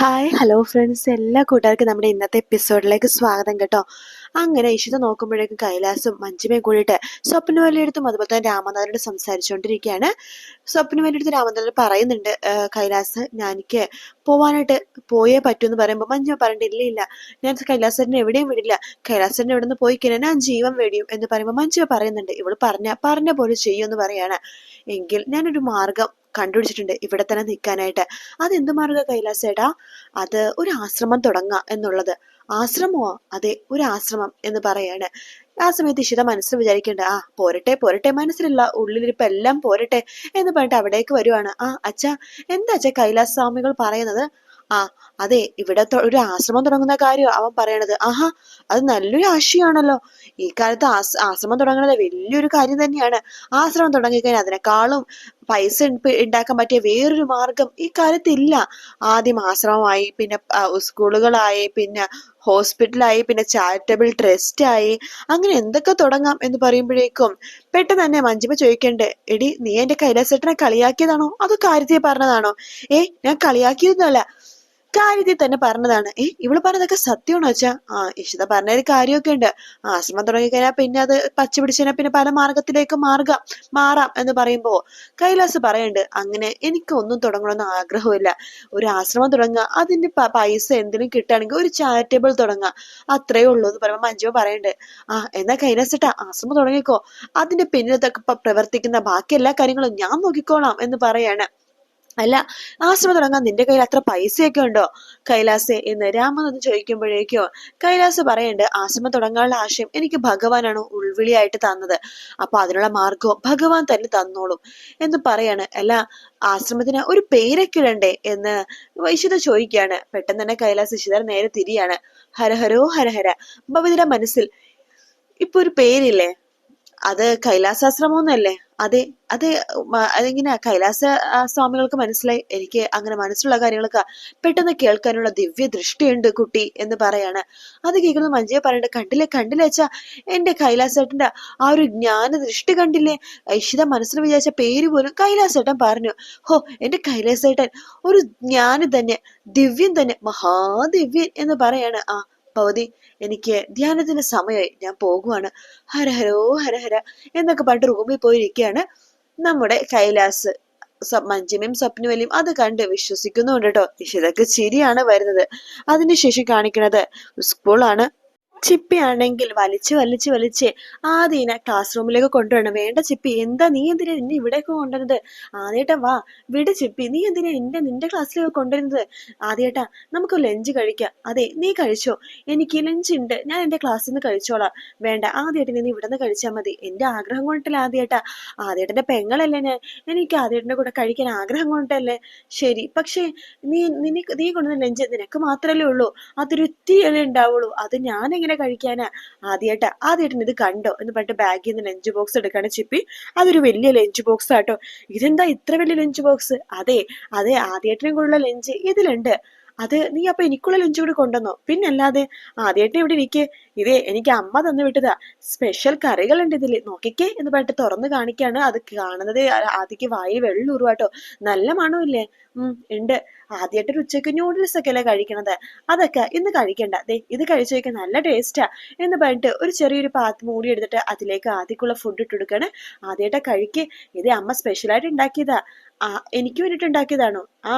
Hi hello friends എല്ലാ കൂട്ടുകാർക്കും നമ്മുടെ ഇന്നത്തെ എപ്പിസോഡിലേക്ക് സ്വാഗതം കേട്ടോ. അങ്ങനെ ഇഷിത നോക്കുമ്പോഴേക്കും കൈലാസും മഞ്ജുമയും കൂടിയിട്ട് സ്വപ്ന വലിയെടുത്തും അതുപോലെ തന്നെ രാമനാഥനോട് സംസാരിച്ചുകൊണ്ടിരിക്കുകയാണ്. സ്വപ്ന വലിയെടുത്ത് രാമനാഥൻ പറയുന്നുണ്ട് "ആ, കൈലാസ് ഞാനിക്ക് പോവാനായിട്ട് പോയേ പറ്റൂ എന്ന് പറയുമ്പോൾ മഞ്ജു പറഞ്ഞിട്ട് ഇല്ല ഞാൻ കൈലാസറിനെ എവിടെയും വിടില്ല. കൈലാസറിനെ ഇവിടെ നിന്ന് പോയി കഴിഞ്ഞാൽ ഞാൻ ജീവൻ വെടിയും എന്ന് പറയുമ്പോൾ മഞ്ജു പറയുന്നുണ്ട്. ഇവൾ പറഞ്ഞ പറഞ്ഞ പോലെ ചെയ്യുമെന്ന് പറയാണ്. എങ്കിൽ ഞാനൊരു മാർഗം കണ്ടുപിടിച്ചിട്ടുണ്ട്. ഇവിടെ തന്നെ നിൽക്കാനായിട്ട്. അതെന്ത് മാർഗ കൈലാസേട്ടാ അത് ഒരു ആശ്രമം തുടങ്ങുക എന്നുള്ളത്. ആശ്രമമോ അതെ ഒരു ആശ്രമം എന്ന് പറയാണ്. ആ സമയത്ത് ഇഷിത മനസ്സിൽ വിചാരിക്കേണ്ട ആ പോരട്ടെ പോരട്ടെ മനസ്സിലുള്ള ഉള്ളിലിരിപ്പ് എല്ലാം പോരട്ടെ എന്ന് പറഞ്ഞിട്ട് അവിടേക്ക് വരുവാണ്. ആ അച്ഛ എന്താ അച്ഛ കൈലാസ സ്വാമികൾ പറയുന്നത്? ആ അതെ ഇവിടെ ഒരു ആശ്രമം തുടങ്ങുന്ന കാര്യം അവൻ പറയണത്. ആഹാ അത് നല്ലൊരു ആശയമാണല്ലോ ഈ കാലത്ത് ആശ്രമം തുടങ്ങുന്നത് വലിയൊരു കാര്യം തന്നെയാണ്. ആശ്രമം തുടങ്ങിക്കഴിഞ്ഞാൽ അതിനേക്കാളും പൈസ ഉണ്ടാക്കാൻ പറ്റിയ വേറൊരു മാർഗം ഈ കാലത്ത് ഇല്ല ആദ്യം ആശ്രമമായി പിന്നെ സ്കൂളുകളായി പിന്നെ ഹോസ്പിറ്റലായി പിന്നെ ചാരിറ്റബിൾ ട്രസ്റ്റ് ആയി അങ്ങനെ എന്തൊക്കെ തുടങ്ങാം എന്ന് പറയുമ്പോഴേക്കും പെട്ടെന്ന് തന്നെ മഞ്ജിമ ചോദിക്കണ്ടേ എടി നീ എന്റെ കൈലാസേട്ടനെ കളിയാക്കിയതാണോ? അതോ കാര്യത്തിൽ പറഞ്ഞതാണോ? ഏ ഞാൻ കളിയാക്കിയതല്ല കാര്യത്തിൽ തന്നെ പറഞ്ഞതാണ്. ഏ ഇവൾ പറഞ്ഞതൊക്കെ സത്യമാണോ വെച്ചാ ആ ഇഷിത പറഞ്ഞൊരു കാര്യമൊക്കെ ഉണ്ട്. ആശ്രമം തുടങ്ങിക്കഴിഞ്ഞാൽ പിന്നെ അത് പച്ച പിന്നെ പല മാർഗത്തിലേക്ക് മാർഗം മാറാം എന്ന് പറയുമ്പോ കൈലാസ് പറയുന്നുണ്ട് അങ്ങനെ എനിക്ക് ഒന്നും തുടങ്ങണമെന്ന് ആഗ്രഹമില്ല ഒരു ആശ്രമം തുടങ്ങുക അതിന്റെ പൈസ എന്തിനും കിട്ടുകയാണെങ്കിൽ ഒരു ചാരിറ്റബിൾ തുടങ്ങുക. അത്രേ ഉള്ളൂ എന്ന് പറയുമ്പോൾ മഞ്ജു പറയുന്നുണ്ട്. ആ എന്നാ കൈലാസ് ഇട്ട ആശ്രമം തുടങ്ങിക്കോ. അതിന്റെ പിന്നിലത്തൊക്കെ പ്രവർത്തിക്കുന്ന ബാക്കി എല്ലാ കാര്യങ്ങളും ഞാൻ നോക്കിക്കോളാം എന്ന് പറയാണ്. അല്ല ആശ്രമം തുടങ്ങാൻ നിന്റെ കയ്യിൽ അത്ര പൈസയൊക്കെ ഉണ്ടോ? കൈലാസെ എന്ന് രാമനൊന്ന് ചോദിക്കുമ്പോഴേക്കോ കൈലാസ് പറയുന്നുണ്ട് ആശ്രമം തുടങ്ങാനുള്ള ആശയം എനിക്ക് ഭഗവാനാണ് ഉൾവിളിയായിട്ട് തന്നത്. അപ്പൊ അതിനുള്ള മാർഗവും ഭഗവാൻ തന്നെ തന്നോളും. എന്ന് പറയാണ്. അല്ല ആശ്രമത്തിന് ഒരു പേരൊക്കെ ഇടണ്ടേ? എന്ന് വൈശുദ്ധ ചോദിക്കുകയാണ്. പെട്ടെന്ന് തന്നെ കൈലാസ് ഇഷിതർ നേരെ തിരിയാണ്. ഹരഹരോ ഹരഹര. ഭവതിയുടെ മനസ്സിൽ ഇപ്പൊ ഒരു പേരില്ലേ? അത് കൈലാസാശ്രമമൊന്നുമല്ലേ അതെ അതെ അതെങ്ങനെയാ? കൈലാസ സ്വാമികൾക്ക് മനസ്സിലായി എനിക്ക് അങ്ങനെ മനസ്സിലുള്ള കാര്യങ്ങളൊക്കെ പെട്ടെന്ന് കേൾക്കാനുള്ള ദിവ്യ ദൃഷ്ടിയുണ്ട് കുട്ടി എന്ന് പറയാണ്. അത് കേൾക്കുന്ന മഞ്ജയെ പറയണ്ട കണ്ടില്ലേ കണ്ടില്ലേ അച്ഛാ എന്റെ കൈലാസേട്ടന്റെ ആ ഒരു ജ്ഞാന ദൃഷ്ടി കണ്ടില്ലേ? ഐശ്വര്യ മനസ്സിൽ വിചാരിച്ച പേര് പോലും കൈലാസേട്ടൻ പറഞ്ഞു. ഹോ എന്റെ കൈലാസേട്ടൻ ഒരു ജ്ഞാനം തന്നെ ദിവ്യൻ തന്നെ മഹാദിവ്യൻ എന്ന് പറയാണ്. ആ ഭവതി എനിക്ക് ധ്യാനത്തിന് സമയമായി ഞാൻ പോകുവാണ്. ഹരഹരോ ഹരഹര എന്നൊക്കെ പണ്ട് റൂമിൽ പോയിരിക്കുകയാണ് നമ്മുടെ കൈലാസ്. മഞ്ജിമയും സ്വപ്നവലിയും അത് കണ്ട് വിശ്വസിക്കുന്നുണ്ട് കേട്ടോ. ഇതൊക്കെ ചിരിയാണ് വരുന്നത്. അതിനുശേഷം കാണിക്കുന്നത് സ്കൂളാണ്. ചിപ്പി ആണെങ്കിൽ വലിച്ച് വലിച്ച് വലിച്ച് ആദ്യനെ ക്ലാസ് റൂമിലേക്ക് കൊണ്ടുവരണം. വേണ്ട ചിപ്പി എന്താ നീ എന്തിനാ എന്നെ ഇവിടേക്ക് കൊണ്ടുവരുന്നത്? ആദ്യേട്ടാ വാ വിട് ചിപ്പി നീ എന്തിനാ എന്റെ നിന്റെ ക്ലാസ്സിലേക്ക് കൊണ്ടുവരുന്നത്? ആദ്യേട്ടാ നമുക്ക് ലഞ്ച് കഴിക്കാം. അതെ നീ കഴിച്ചോ? എനിക്ക് ലഞ്ച് ഉണ്ട്. ഞാൻ എന്റെ ക്ലാസ്സിൽ നിന്ന് കഴിച്ചോളാം. വേണ്ട ആദ്യമായിട്ട് നീ ഇവിടെ നിന്ന് കഴിച്ചാൽ മതി. എന്റെ ആഗ്രഹം കൊണ്ടല്ലേ ആദ്യേട്ടാ? ആദ്യേട്ടന്റെ പെങ്ങളല്ലേ ഞാൻ. എനിക്ക് ആദ്യേട്ടന്റെ കൂടെ കഴിക്കാൻ ആഗ്രഹം കൊണ്ടല്ലേ? ശരി പക്ഷേ നീ നിനക്ക് നീ കൊണ്ടുവന്ന ലഞ്ച് നിനക്ക് മാത്രമല്ലേ ഉള്ളൂ. അതൊരു ഒത്തിരി ഉണ്ടാവുള്ളൂ. അത് ഞാൻ കഴിക്കാനാ ആദ്യമായിട്ടാ ആദ്യമായിട്ട് ഇത് കണ്ടോ? എന്ന് പറഞ്ഞിട്ട് ബാഗിൽ നിന്ന് ലഞ്ച് ബോക്സ് എടുക്കാണ് ചിപ്പി. അതൊരു വലിയ ലഞ്ച് ബോക്സ് ആട്ടോ. ഇതെന്താ ഇത്ര വലിയ ലഞ്ച് ബോക്സ് അതെ അതെ ആദ്യമായിട്ടിനും കൂടെയുള്ള ലഞ്ച് ഇതിലുണ്ട്. അത് നീ അപ്പൊ എനിക്കുള്ള ലഞ്ച് കൂടി കൊണ്ടുവന്നോ? പിന്നല്ലാതെ ആദ്യമായിട്ട് ഇവിടെ ഇരിക്കെ. ഇതേ എനിക്ക് അമ്മ തന്നു വിട്ടതാ. സ്പെഷ്യൽ കറികളുണ്ട് ഇതിൽ. നോക്കിക്കേ എന്ന് പറഞ്ഞിട്ട് തുറന്ന് കാണിക്കാണ്. അത് കാണുന്നത് ആദ്യക്ക് വായിൽ വെള്ളം ഉരുവാട്ടോ നല്ല മണമില്ലേ? ഉം ഉണ്ട്. ആദ്യമായിട്ട് ഒരു ഉച്ചയ്ക്ക് ന്യൂഡിൽസ് ഒക്കെ അല്ലേ കഴിക്കണത്? അതൊക്കെ ഇന്ന് കഴിക്കണ്ട. ദേ ഇത് കഴിച്ചു നല്ല ടേസ്റ്റാ എന്ന് പറഞ്ഞിട്ട് ഒരു ചെറിയൊരു പാത്ത് മൂടി എടുത്തിട്ട് അതിലേക്ക് ആദ്യക്കുള്ള ഫുഡ് ഇട്ട് കൊടുക്കാണ്. ആദ്യമായിട്ട് കഴിക്കേ. ഇത് അമ്മ സ്പെഷ്യലായിട്ട് ഉണ്ടാക്കിയതാ. ആ എനിക്ക് വേണ്ടിയിട്ട് ഉണ്ടാക്കിയതാണോ? ആ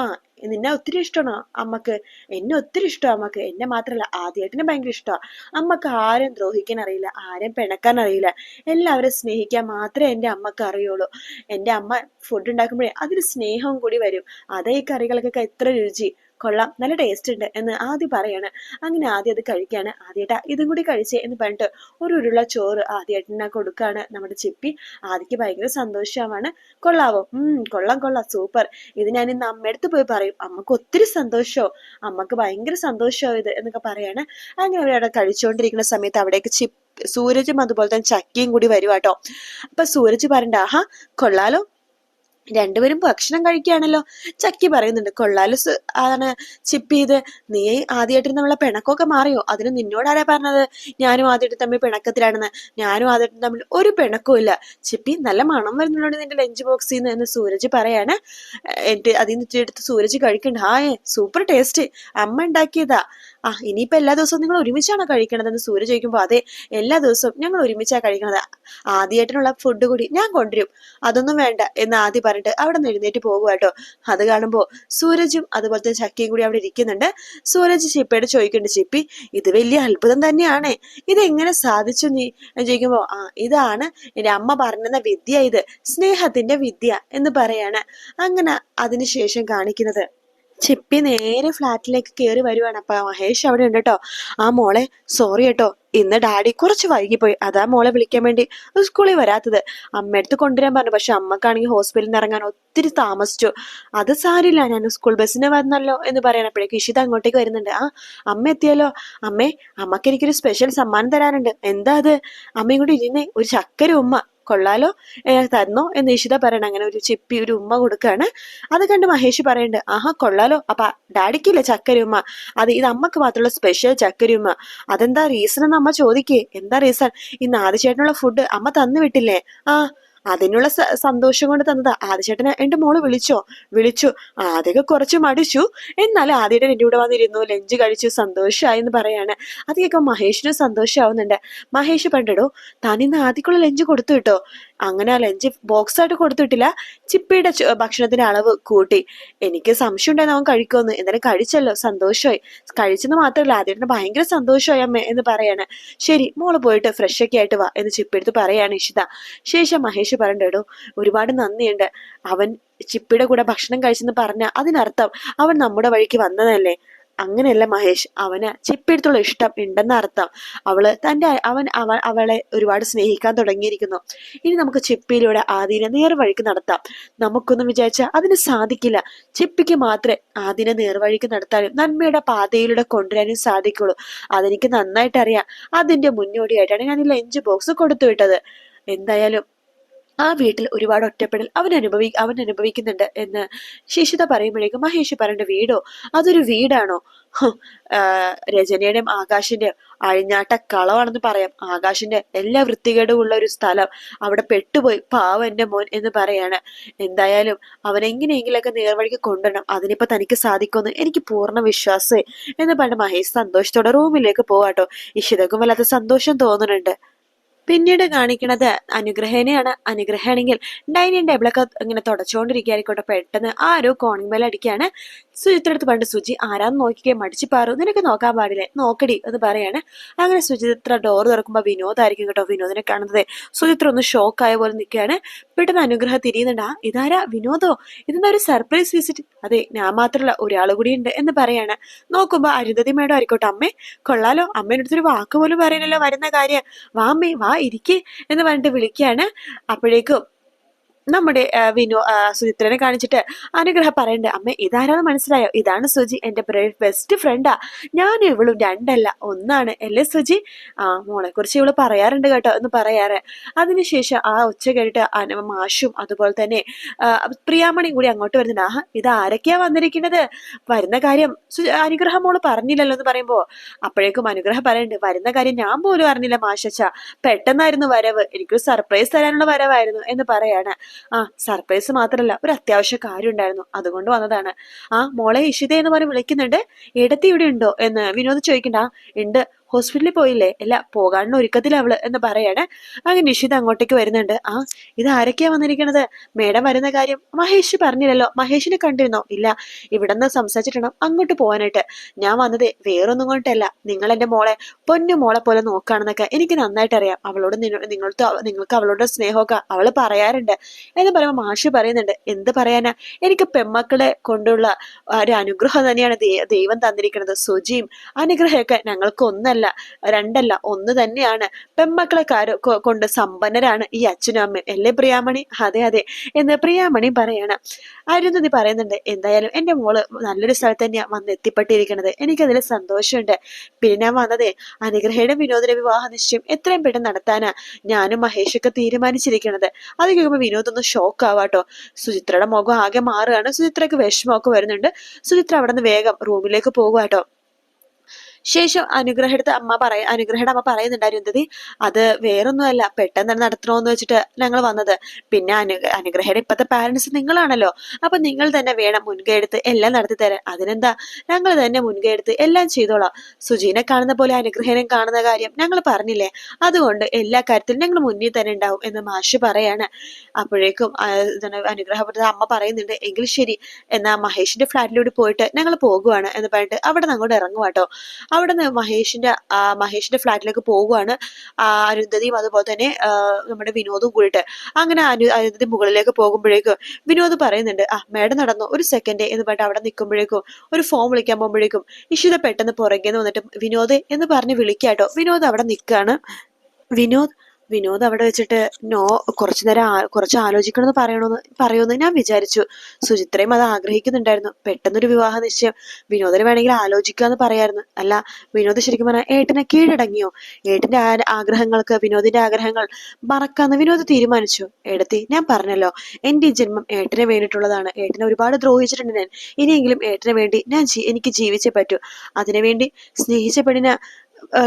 നിന്നെ ഒത്തിരി ഇഷ്ടമാണോ അമ്മയ്ക്ക് എന്നെ ഒത്തിരി ഇഷ്ടമാണ് അമ്മയ്ക്ക്. എന്നെ മാത്രല്ല ആദ്യമായിട്ടിനെ ഭയങ്കര ഇഷ്ടമാണ് അമ്മയ്ക്ക് ആരും ദ്രോഹിക്കാൻ അറിയില്ല ആരും പിണക്കാൻ അറിയില്ല. എല്ലാവരും സ്നേഹിക്കാൻ മാത്രമേ എന്റെ അമ്മയ്ക്ക് അറിയുള്ളൂ. എന്റെ അമ്മ ഫുഡ് ഉണ്ടാക്കുമ്പോഴേ അതിന് സ്നേഹവും കൂടി വരും. അതേ കറികളൊക്കെ എത്ര രുചി. കൊള്ളാം നല്ല ടേസ്റ്റ് ഉണ്ട് എന്ന് ആദ്യം പറയാണ്. അങ്ങനെ ആദ്യം അത് കഴിക്കുകയാണ് ആദ്യമായിട്ട് ഇതും കൂടി കഴിച്ചേ എന്ന് പറഞ്ഞിട്ട് ഒരു ഉരുള ചോറ് ആദ്യമായിട്ട് കൊടുക്കുകയാണ് നമ്മുടെ ചിപ്പി. ആദ്യക്ക് ഭയങ്കര സന്തോഷമാണ്. കൊള്ളാവോ? കൊള്ളാം കൊള്ളാം സൂപ്പർ. ഇത് ഞാൻ ഇന്ന് അമ്മയടുത്ത് പോയി പറയും. അമ്മയ്ക്ക് ഒത്തിരി സന്തോഷമോ അമ്മയ്ക്ക് ഭയങ്കര സന്തോഷമോ ഇത്? എന്നൊക്കെ പറയാണ്. അങ്ങനെ അവരവിടെ കഴിച്ചുകൊണ്ടിരിക്കുന്ന സമയത്ത് അവിടേക്ക് ചിപ്പ് സൂരജും അതുപോലെ തന്നെ ചക്കിയും കൂടി വരുവാട്ടോ അപ്പൊ സൂരജ് പറയണ്ട ആഹാ കൊള്ളാലോ. രണ്ടുപേരും ഭക്ഷണം കഴിക്കുകയാണല്ലോ. ചക്കി പറയുന്നുണ്ട് കൊള്ളാലോ ആണ് ചിപ്പ് ചെയ്ത് നീ ആദ്യമായിട്ട് നമ്മളെ പിണക്കമൊക്കെ മാറിയോ? അതിന് നിന്നോട് ആരാ പറഞ്ഞത്? ഞാനും ആദ്യമായിട്ട് തമ്മിൽ പിണക്കത്തിലാണെന്ന്. ഞാനും ആദ്യമായിട്ട് തമ്മിൽ ഒരു പിണക്കവും ഇല്ല. ചിപ്പി നല്ല മണം വരുന്നുണ്ട് നിന്റെ ലഞ്ച് ബോക്സിൽ നിന്ന് എന്ന് സൂരജ് പറയാണ്. എന്റെ അതിൽ നിന്ന് എടുത്ത് സൂരജ് കഴിക്കണ്ട. ആയേ സൂപ്പർ ടേസ്റ്റ്. അമ്മ ഉണ്ടാക്കിയതാ. ആ ഇനിയിപ്പോൾ എല്ലാ ദിവസവും നിങ്ങൾ ഒരുമിച്ചാണോ കഴിക്കണതെന്ന് സൂര്യ ചോദിക്കുമ്പോൾ അതെ എല്ലാ ദിവസവും ഞങ്ങൾ ഒരുമിച്ചാണ് കഴിക്കണത്. ആദ്യമായിട്ടിനുള്ള ഫുഡ് കൂടി ഞാൻ കൊണ്ടുവരും. അതൊന്നും വേണ്ട എന്ന് ആദ്യം പറഞ്ഞിട്ട് അവിടെ നിന്ന് എഴുന്നേറ്റ് പോകുക കേട്ടോ. അത് കാണുമ്പോൾ സൂരജും അതുപോലത്തെ ചക്കിയും കൂടി അവിടെ ഇരിക്കുന്നുണ്ട്. സൂരജ് ചിപ്പയോട് ചോദിക്കുന്നുണ്ട് ചിപ്പി ഇത് വലിയ അത്ഭുതം തന്നെയാണ്. ഇതെങ്ങനെ സാധിച്ചു നീ? എന്ന് ചോദിക്കുമ്പോൾ ആ ഇതാണ് എന്റെ അമ്മ പറഞ്ഞ വിദ്യ ഇത്. സ്നേഹത്തിന്റെ വിദ്യ എന്ന് പറയാണ്. അങ്ങനെ അതിനുശേഷം കാണിക്കുന്നത് ചിപ്പി നേരെ ഫ്ലാറ്റിലേക്ക് കയറി വരുവാണ്. അപ്പൊ മഹേഷ് അവിടെ ഉണ്ട് കേട്ടോ ആ മോളെ സോറി കേട്ടോ ഇന്ന് ഡാഡി കുറച്ച് വൈകിപ്പോയി. അതാ മോളെ വിളിക്കാൻ വേണ്ടി സ്കൂളിൽ വരാത്തത്. അമ്മയടുത്ത് കൊണ്ടുവരാൻ പറഞ്ഞു. പക്ഷെ അമ്മക്കാണെങ്കിൽ ഹോസ്പിറ്റലിൽ നിന്ന് ഇറങ്ങാൻ ഒത്തിരി താമസിച്ചു. അത് സാരില്ല. ഞാൻ സ്കൂൾ ബസ്സിന് വന്നല്ലോ എന്ന് പറയാനപ്പോഴേക്ക് ഇഷിത അങ്ങോട്ടേക്ക് വരുന്നുണ്ട്. ആ അമ്മ എത്തിയല്ലോ. അമ്മേ അമ്മയ്ക്ക് എനിക്കൊരു സ്പെഷ്യൽ സമ്മാനം തരാനുണ്ട്. എന്താ അത്? അമ്മയും കൂടി ഇരുന്നേ ഒരു ചക്കര ഉമ്മ കൊള്ളാലോ. തന്നോ എന്ന് ഇഷിത പറയണം അങ്ങനെ ഒരു ചിപ്പി ഒരു ഉമ്മ കൊടുക്കുകയാണ് അത് കണ്ട് മഹേഷ് പറയുന്നുണ്ട് ആഹാ കൊള്ളാലോ. അപ്പൊ ഡാഡിക്കില്ലേ ചക്കരുമ്മ അത് ഇത് അമ്മയ്ക്ക് മാത്രമുള്ള സ്പെഷ്യൽ ചക്കരുമ്മ അതെന്താ റീസൺ എന്ന് അമ്മ ചോദിക്കേ. എന്താ റീസൺ ഇന്ന് ആദിച്ചേട്ടനുള്ള ഫുഡ് അമ്മ തന്നു വിട്ടില്ലേ? ആ അതിനുള്ള സന്തോഷം കൊണ്ട് തന്നതാ. ആദ്യചേട്ടനെ എന്റെ മോൾ വിളിച്ചോ? വിളിച്ചു. ആദ്യമൊക്കെ കുറച്ച് മടിച്ചു. എന്നാലും ആദ്യമായിട്ട് എന്റെ കൂടെ വന്നിരുന്നു. ലഞ്ച് കഴിച്ചു. സന്തോഷമായി എന്ന് പറയാണ്. അത് കേൾക്കുമ്പോൾ മഹേഷിനും സന്തോഷമാവുന്നുണ്ട് മഹേഷ് പണ്ടിടോ താൻ ഇന്ന് ആദ്യക്കുള്ള ലഞ്ച് കൊടുത്തു കിട്ടോ അങ്ങനെ ആ ലഞ്ച് ബോക്സ് ആയിട്ട് കൊടുത്തിട്ടില്ല ചിപ്പിയുടെ ഭക്ഷണത്തിന്റെ അളവ് കൂട്ടി. എനിക്ക് സംശയം ഉണ്ടായിരുന്നു അവൻ കഴിക്കുമെന്ന്. എന്തായാലും കഴിച്ചല്ലോ. സന്തോഷമായി കഴിച്ചെന്ന് മാത്രമല്ല ആദ്യമായിട്ട് ഭയങ്കര സന്തോഷമായി അമ്മ എന്ന് പറയാണ്. ശരി മോൾ പോയിട്ട് ഫ്രഷ് ഒക്കെ ആയിട്ട് വാ എന്ന് ചിപ്പെടുത്ത് പറയാണ് ഇഷിത. ശേഷം മഹേഷ് പറഞ്ഞിടോ ഒരുപാട് നന്ദിയുണ്ട്. അവൻ ചിപ്പിയുടെ കൂടെ ഭക്ഷണം കഴിച്ചെന്ന് പറഞ്ഞ അതിനർത്ഥം അവൻ നമ്മുടെ വഴിക്ക് വന്നതല്ലേ? അങ്ങനെയല്ല മഹേഷ് അവന് ചിപ്പിയെടുത്തുള്ള ഇഷ്ടം ഉണ്ടെന്ന അർത്ഥം. അവൾ തന്റെ അവൻ അവ അവളെ ഒരുപാട് സ്നേഹിക്കാൻ തുടങ്ങിയിരിക്കുന്നു. ഇനി നമുക്ക് ചിപ്പിയിലൂടെ ആദിനെ നേർവഴിക്ക് നടത്താം. നമുക്കൊന്നും വിചാരിച്ചാൽ അതിന് സാധിക്കില്ല. ചിപ്പിക്ക് മാത്രമേ ആദിനെ നേർവഴിക്ക് നടത്താനും നന്മയുടെ പാതയിലൂടെ കൊണ്ടുവരാനും സാധിക്കുള്ളൂ. അതെനിക്ക് നന്നായിട്ട് അറിയാം അതിന്റെ മുന്നോടിയായിട്ടാണ് ഞാൻ ഈ ലഞ്ച് ബോക്സ് കൊടുത്തു വിട്ടത് എന്തായാലും ആ വീട്ടിൽ ഒരുപാട് ഒറ്റപ്പെടൽ അവൻ അനുഭവി അവൻ അനുഭവിക്കുന്നുണ്ട് എന്ന് ശിശുത പറയുമ്പോഴേക്കും മഹേഷ് പറയേണ്ട വീടോ? അതൊരു വീടാണോ? രചനയുടെയും ആകാശിന്റെ അഴിഞ്ഞാട്ട കളവാണെന്ന് പറയാം. ആകാശിന്റെ എല്ലാ വൃത്തികേടും ഉള്ള ഒരു സ്ഥലം. അവിടെ പെട്ടുപോയി. പാവ എന്റെ മോൻ എന്ന് പറയാണ്. എന്തായാലും അവൻ എങ്ങനെയെങ്കിലൊക്കെ നേർവഴിക്ക് കൊണ്ടുവരണം. അതിനിപ്പോ തനിക്ക് സാധിക്കുമെന്ന് എനിക്ക് പൂർണ വിശ്വാസേ എന്ന് പറഞ്ഞ് മഹേഷ് സന്തോഷത്തോടെ റൂമിലേക്ക് പോവാട്ടോ. ഇഷിതക്കും വല്ലാത്ത സന്തോഷം തോന്നുന്നുണ്ട്. പിന്നീട് കാണിക്കണത് അനുഗ്രഹേനെയാണ്. അനുഗ്രഹമാണെങ്കിൽ ഡൈനിങ് ടേബിളൊക്കെ ഇങ്ങനെ തുടച്ചുകൊണ്ടിരിക്കുകയായിരിക്കട്ടെ പെട്ടെന്ന് ആരോ കോണിംഗ് ബെൽ അടിക്കുകയാണ്. സുചിത്രടുത്ത് പണ്ട് സുജി ആരാന്ന് നോക്കിക്കേ മടിച്ചു പാറു. നിനക്ക് നോക്കാൻ പാടില്ലേ? നോക്കടി എന്ന് പറയാണ്. അങ്ങനെ സുചിത്ര ഡോർ തുറക്കുമ്പോൾ വിനോദായിരിക്കും കേട്ടോ വിനോദിനെ കാണുന്നത്. സുചിത്ര ഒന്ന് ഷോക്കായ പോലെ നിൽക്കുകയാണ്. പെട്ടെന്ന് അനുഗ്രഹം തിരിയുന്നുണ്ട്. ആ ഇതാരാ? വിനോദോ? ഇതെന്താ ഒരു സർപ്രൈസ് വിസിറ്റ് അതെ ഞാൻ മാത്രമല്ല ഒരാൾ കൂടി ഉണ്ട് എന്ന് പറയാണ്. നോക്കുമ്പോൾ അരുന്ധതി മേഡം ആയിക്കോട്ടെ അമ്മേ കൊള്ളാലോ. അമ്മേന്റെ അടുത്തൊരു വാക്ക് പോലും പറയുന്നല്ലോ വരുന്ന കാര്യം. വാമ്മേ വാ ഇരിക്കേ എന്ന് പറഞ്ഞിട്ട് വിളിക്കുകയാണ് അപ്പോഴേക്കും നമ്മുടെ വിനു സുചിത്രനെ കാണിച്ചിട്ട് അനുഗ്രഹ പറയണ്ടേ. അമ്മ ഇതാരാന്ന് മനസ്സിലായോ? ഇതാണ് സുജി എന്റെ ബെസ്റ്റ് ഫ്രണ്ടാ ഞാൻ ഇവളും രണ്ടല്ല ഒന്നാണ്. അല്ലേ സുജി ആ മോളെ കുറിച്ച് ഇവൾ പറയാറുണ്ട് കേട്ടോ എന്ന് പറയാറ്. അതിനുശേഷം ആ ഉച്ച അന മാഷും അതുപോലെ തന്നെ പ്രിയാമണി കൂടി അങ്ങോട്ട് വരുന്നുണ്ട്. ആഹാ ഇത് ആരൊക്കെയാ വന്നിരിക്കുന്നത് വരുന്ന കാര്യം അനുഗ്രഹം മോൾ പറഞ്ഞില്ലല്ലോ എന്ന് പറയുമ്പോ അപ്പോഴേക്കും അനുഗ്രഹം പറയുന്നുണ്ട് വരുന്ന കാര്യം ഞാൻ പോലും അറിഞ്ഞില്ല മാഷച്ച. പെട്ടെന്നായിരുന്നു വരവ്. എനിക്കൊരു സർപ്രൈസ് തരാനുള്ള വരവായിരുന്നു എന്ന് പറയാണ്. ആ സർപ്രൈസ് മാത്രമല്ല ഒരു അത്യാവശ്യ കാര്യം ഉണ്ടായിരുന്നു. അതുകൊണ്ട് വന്നതാണ്. ആ മോളെ ഇഷിത എന്ന് പറഞ്ഞ് വിളിക്കുന്നുണ്ട്. ഇടത്തി ഇവിടെ ഉണ്ടോ? എന്ന് വിനോദ് ചോദിക്കണ്ട ഉണ്ട്. ഹോസ്പിറ്റലിൽ പോയില്ലേ? അല്ല പോകാനുള്ള ഒരുക്കത്തിൽ അവൾ എന്ന് പറയാണ്. അങ്ങനെ നിഷിത അങ്ങോട്ടേക്ക് വരുന്നുണ്ട്. ആ ഇത് ആരൊക്കെയാ വന്നിരിക്കണത്? മേഡം വരുന്ന കാര്യം മഹേഷ് പറഞ്ഞില്ലല്ലോ. മഹേഷിനെ കണ്ടിരുന്നോ? ഇല്ല. ഇവിടെ നിന്ന് സംസാരിച്ചിട്ടണം അങ്ങോട്ട് പോകാനായിട്ട്. ഞാൻ വന്നത് വേറൊന്നും കൊണ്ടല്ല. നിങ്ങൾ എന്റെ മോളെ പൊന്നു മോളെ പോലെ നോക്കുകയാണെന്നൊക്കെ എനിക്ക് നന്നായിട്ട് അറിയാം. അവളോട് നിങ്ങൾക്ക് നിങ്ങൾക്ക് അവളോട് സ്നേഹമൊക്കെ അവൾ പറയാറുണ്ട് എന്ന് പറയുമ്പോൾ മാഷ് പറയുന്നുണ്ട്. എന്ത് പറയാനാ? എനിക്ക് പെമ്മക്കളെ കൊണ്ടുള്ള ഒരു അനുഗ്രഹം തന്നെയാണ് ദൈവം തന്നിരിക്കുന്നത്. സുജിയും അനുഗ്രഹമൊക്കെ ഞങ്ങൾക്ക് ഒന്നല്ല ഒന്നല്ല രണ്ടല്ല ഒന്ന് തന്നെയാണ്. പെമ്മക്കളെ കൊണ്ട് സമ്പന്നരാണ് ഈ അച്ഛനും അമ്മയും. അല്ലേ പ്രിയാമണി? അതെ അതെ. എന്ന് പ്രിയാമണി പറയണം. അരുന്നതി പറയുന്നുണ്ട് എന്തായാലും എന്റെ മോൾ നല്ലൊരു സ്ഥലത്ത് തന്നെയാണ് വന്ന് എത്തിപ്പെട്ടിരിക്കുന്നത് എനിക്കതിൽ സന്തോഷമുണ്ട്. പിന്നെ ഞാൻ വന്നതേ അനുഗ്രഹയുടെ വിനോദ വിവാഹ നിശ്ചയം എത്രയും പെട്ടെന്ന് നടത്താനാ ഞാനും മഹേഷൊക്കെ തീരുമാനിച്ചിരിക്കുന്നത് അത് കേൾക്കുമ്പോൾ വിനോദ് ഒന്ന് ഷോക്ക് ആവാട്ടോ. സുചിത്രയുടെ മുഖം ആകെ മാറുകയാണ്. സുചിത്രയ്ക്ക് വിഷമമൊക്കെ വരുന്നുണ്ട്. സുചിത്ര അവിടെ നിന്ന് വേഗം റൂമിലേക്ക് പോകുവാട്ടോ. ശേഷം അനുഗ്രഹടുത്ത് അമ്മ പറയ അനുഗ്രഹയുടെ അമ്മ പറയുന്നുണ്ടായിരുന്നു അരുന്ധതി അത് വേറൊന്നുമല്ല പെട്ടെന്ന് നടത്തണമെന്ന് വെച്ചിട്ട് ഞങ്ങൾ വന്നത്. പിന്നെ അനു അനുഗ്രഹയുടെ ഇപ്പത്തെ പാരന്റ്സ് നിങ്ങളാണല്ലോ. അപ്പൊ നിങ്ങൾ തന്നെ വേണം മുൻകൈ എടുത്ത് എല്ലാം നടത്തി തരാൻ. അതിനെന്താ? ഞങ്ങൾ തന്നെ മുൻകൈ എടുത്ത് എല്ലാം ചെയ്തോളാം. സുജീനെ കാണുന്ന പോലെ അനുഗ്രഹനം കാണുന്ന കാര്യം ഞങ്ങൾ പറഞ്ഞില്ലേ? അതുകൊണ്ട് എല്ലാ കാര്യത്തിലും ഞങ്ങൾ മുന്നിൽ തന്നെ ഉണ്ടാവും എന്ന് മാഷ് പറയാണ്. അപ്പോഴേക്കും അനുഗ്രഹപ്പെട്ട അമ്മ പറയുന്നുണ്ട് എങ്കിൽ ശരി എന്നാ മഹേഷിന്റെ ഫ്ലാറ്റിലൂടെ പോയിട്ട് ഞങ്ങൾ പോകുവാണ് എന്ന് പറഞ്ഞിട്ട് അവിടെ അങ്ങോട്ട് ഇറങ്ങുവാട്ടോ അവിടെ നിന്ന് മഹേഷിന്റെ മഹേഷിന്റെ ഫ്ലാറ്റിലേക്ക് പോവുകയാണ് അരുന്ധതിയും അതുപോലെ തന്നെ നമ്മുടെ വിനോദും കൂടിയിട്ട്. അങ്ങനെ അനു അരുന്ധതി മുകളിലേക്ക് പോകുമ്പോഴേക്കും വിനോദ് പറയുന്നുണ്ട് ആ മേഡം നടന്നു ഒരു സെക്കൻഡ് എന്ന് പറഞ്ഞിട്ട് അവിടെ നിൽക്കുമ്പോഴേക്കും ഒരു ഫോം വിളിക്കാൻ പോകുമ്പോഴേക്കും ഇഷിത പെട്ടെന്ന് പുറകെന്ന് വന്നിട്ട് വിനോദ് എന്ന് പറഞ്ഞ് വിളിക്കാട്ടോ. വിനോദ് അവിടെ നിൽക്കുകയാണ്. വിനോദ് വിനോദ് അവിടെ വെച്ചിട്ട് നോ കുറച്ചു നേരം കുറച്ച് ആലോചിക്കണമെന്ന് പറയണമെന്ന് പറയുമെന്ന് ഞാൻ വിചാരിച്ചു. സുചിത്രയും അത് ആഗ്രഹിക്കുന്നുണ്ടായിരുന്നു. പെട്ടെന്നൊരു വിവാഹ നിശ്ചയം. വിനോദിന് വേണമെങ്കിൽ ആലോചിക്കാന്ന് പറയായിരുന്നു. അല്ല വിനോദ് ശരിക്കും പറഞ്ഞാൽ ഏട്ടനെ കീഴടങ്ങിയോ? ഏട്ടന്റെ ആഗ്രഹങ്ങൾക്ക് വിനോദിന്റെ ആഗ്രഹങ്ങൾ മറക്കാന്ന് വിനോദ് തീരുമാനിച്ചു. എടുത്തി ഞാൻ പറഞ്ഞല്ലോ എന്റെ ജന്മം ഏട്ടനെ വേണ്ടിയിട്ടുള്ളതാണ്. ഏട്ടനെ ഒരുപാട് ദ്രോഹിച്ചിട്ടുണ്ട് ഞാൻ. ഇനിയെങ്കിലും ഏട്ടനെ വേണ്ടി ഞാൻ എനിക്ക് ജീവിച്ചേ പറ്റൂ. അതിനുവേണ്ടി സ്നേഹിച്ച പെണ്ണിനെ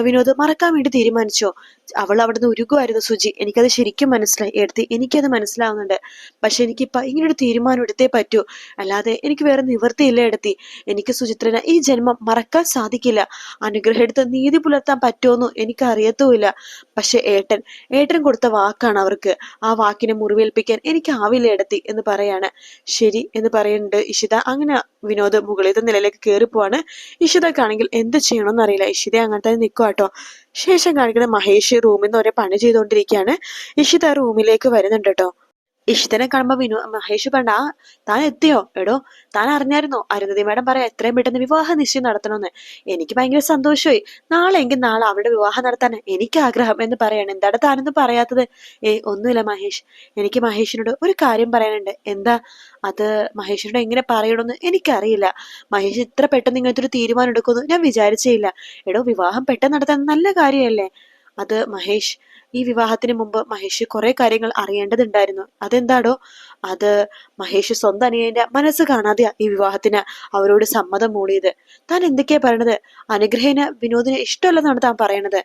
വിനോദ് മറക്കാൻ വേണ്ടി തീരുമാനിച്ചോ? അവൾ അവിടുന്ന് ഉരുകുമായിരുന്നു സുജി എനിക്കത് ശരിക്കും മനസ്സിലായി. എടുത്തി എനിക്കത് മനസ്സിലാവുന്നുണ്ട്. പക്ഷെ എനിക്കിപ്പ ഇങ്ങനൊരു തീരുമാനം എടുത്തേ പറ്റൂ. അല്ലാതെ എനിക്ക് വേറെ നിവൃത്തിയില്ല എടുത്തി. എനിക്ക് സുചിത്രന ഈ ജന്മം മറക്കാൻ സാധിക്കില്ല. അനുഗ്രഹം എടുത്ത് നീതി പുലർത്താൻ പറ്റുമെന്നോ എനിക്ക് അറിയത്തുമില്ല പക്ഷെ ഏട്ടൻ ഏട്ടൻ കൊടുത്ത വാക്കാണ് അവർക്ക്. ആ വാക്കിനെ മുറിവേൽപ്പിക്കാൻ എനിക്ക് ആവില്ല എടുത്തി എന്ന് പറയാണ്. ശരി എന്ന് പറയുന്നുണ്ട് ഇഷിത. അങ്ങനെ വിനോദ് മുകളിലത്തെ നിലയിലേക്ക് കയറിപ്പോവാണ് ഇഷിതക്കാണെങ്കിൽ എന്ത് ചെയ്യണമെന്ന് അറിയില്ല. ഇഷിത അങ്ങനത്തെ നിൽക്കുക ശേഷം കാണിക്കുന്ന മഹേഷ് റൂമിൽ നിന്ന് ഒരേ പണി ചെയ്തുകൊണ്ടിരിക്കുകയാണ് ഇഷിത റൂമിലേക്ക് വരുന്നുണ്ട് കേട്ടോ. ഇഷിതനെ കാണുമ്പോ വിനു മഹേഷ് പണ്ട താൻ എത്തിയോ? എടോ താൻ അറിഞ്ഞായിരുന്നോ? അരുന്ധതി മാഡം പറയാം എത്രയും പെട്ടെന്ന് വിവാഹ നിശ്ചയം നടത്തണമെന്ന് എനിക്ക് ഭയങ്കര സന്തോഷമായി നാളെ എങ്കിൽ നാളെ അവരുടെ വിവാഹം നടത്താൻ എനിക്ക് ആഗ്രഹം എന്ന് പറയാണ്. എന്താണ് താനൊന്നും പറയാത്തത്? ഏ ഒന്നുമില്ല മഹേഷ്. എനിക്ക് മഹേഷിനോട് ഒരു കാര്യം പറയാനുണ്ട്. എന്താ? അത് മഹേഷിനോട് എങ്ങനെ പറയണമെന്ന് എനിക്കറിയില്ല. മഹേഷ് ഇത്ര പെട്ടെന്ന് ഇങ്ങനത്തെ ഒരു തീരുമാനം എടുക്കുമെന്ന് ഞാൻ വിചാരിച്ചേയില്ല എടോ വിവാഹം പെട്ടെന്ന് നടത്താൻ നല്ല കാര്യമല്ലേ? അത് മഹേഷ് ഈ വിവാഹത്തിന് മുമ്പ് മഹേഷ് കുറെ കാര്യങ്ങൾ അറിയേണ്ടതുണ്ടായിരുന്നു. അതെന്താടോ? അത് മഹേഷ് സ്വന്തം അനിയന്റെ മനസ്സ് കാണാതെയാ ഈ വിവാഹത്തിന് അവരോട് സമ്മതം മൂളിയത് താൻ എന്തൊക്കെയാ പറയണത്? അനുഗ്രഹേന വിനോദിന് ഇഷ്ടമല്ലെന്നാണ് താൻ പറയണത്.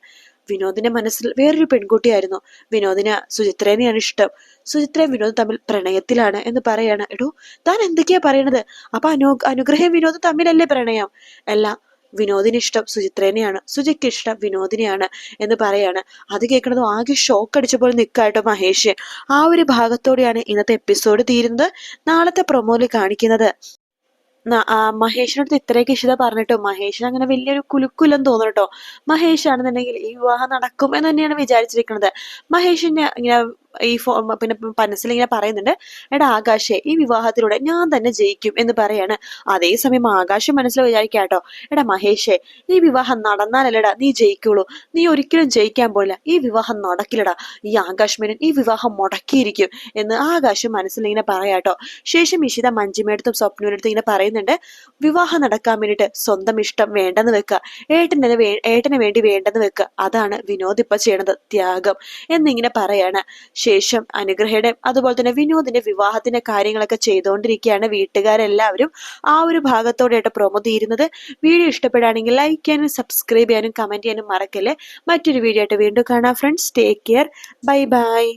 വിനോദിന്റെ മനസ്സിൽ വേറൊരു പെൺകുട്ടിയായിരുന്നു. വിനോദിന് സുചിത്രേനെയാണ് ഇഷ്ടം. സുചിത്രയും വിനോദ് തമ്മിൽ പ്രണയത്തിലാണ് എന്ന് പറയാണ്. എടോ താൻ എന്തൊക്കെയാ പറയണത്? അപ്പൊ അനു അനുഗ്രഹം വിനോദ് തമ്മിലല്ലേ പ്രണയം? അല്ല വിനോദിന് ഇഷ്ടം സുചിത്രേനെയാണ്. സുജിക്ക് ഇഷ്ടം വിനോദിനെയാണ് എന്ന് പറയാണ്. അത് കേൾക്കണതും ആകെ ഷോക്ക് അടിച്ചപ്പോൾ നിൽക്കാട്ടോ മഹേഷ്. ആ ഒരു ഭാഗത്തോടെയാണ് ഇന്നത്തെ എപ്പിസോഡ് തീരുന്നത്. നാളത്തെ പ്രൊമോയിൽ കാണിക്കുന്നത്. മഹേഷിനടുത്ത് ഇത്രയൊക്കെ ഇഷ്ടത പറഞ്ഞിട്ടോ? മഹേഷിന് അങ്ങനെ വലിയൊരു കുലുക്കുല്ലെന്ന് തോന്നുന്നു കേട്ടോ മഹേഷ് ആണെന്നുണ്ടെങ്കിൽ ഈ വിവാഹം നടക്കും എന്ന് തന്നെയാണ് വിചാരിച്ചിരിക്കുന്നത്. മഹേഷിനെ ഇങ്ങനെ ഈ ഫോ പിന്നെ മനസ്സിലിങ്ങനെ പറയുന്നുണ്ട് എടാ ആകാശെ ഈ വിവാഹത്തിലൂടെ ഞാൻ തന്നെ ജയിക്കും എന്ന് പറയാണ്. അതേസമയം ആകാശം മനസ്സിൽ വിചാരിക്കാട്ടോ എടാ മഹേഷേ ഈ വിവാഹം നടന്നാലല്ലടാ നീ ജയിക്കുള്ളൂ. നീ ഒരിക്കലും ജയിക്കാൻ പോയില്ല ഈ വിവാഹം നടക്കില്ലടാ. ഈ ആകാശ് ഈ വിവാഹം മുടക്കിയിരിക്കും എന്ന് ആകാശം മനസ്സിലിങ്ങനെ പറയാട്ടോ ശേഷം ഇഷിത മഞ്ജിമേടത്തും സ്വപ്നടുത്തും ഇങ്ങനെ പറയുന്നുണ്ട് വിവാഹം നടക്കാൻ വേണ്ടിയിട്ട് സ്വന്തം ഇഷ്ടം വേണ്ടെന്ന് വെക്കുക. ഏട്ടനെ ഏട്ടന് വേണ്ടി വേണ്ടെന്ന് വെക്കുക. അതാണ് വിനോദ് ഇപ്പൊ ചെയ്യണത് ത്യാഗം എന്നിങ്ങനെ പറയാണ്. ശേഷം അനുഗ്രഹയുടെ അതുപോലെ തന്നെ വിനോദിന്റെ വിവാഹത്തിന്റെ കാര്യങ്ങളൊക്കെ ചെയ്തുകൊണ്ടിരിക്കുകയാണ് വീട്ടുകാരെല്ലാവരും. ആ ഒരു ഭാഗത്തോടെയായിട്ട് പ്രൊമോ തീരുന്നത്. വീഡിയോ ഇഷ്ടപ്പെടുകയാണെങ്കിൽ ലൈക്ക് ചെയ്യാനും സബ്സ്ക്രൈബ് ചെയ്യാനും കമന്റ് ചെയ്യാനും മറക്കല്ലേ. മറ്റൊരു വീഡിയോ ആയിട്ട് വീണ്ടും കാണാം friends take care bye bye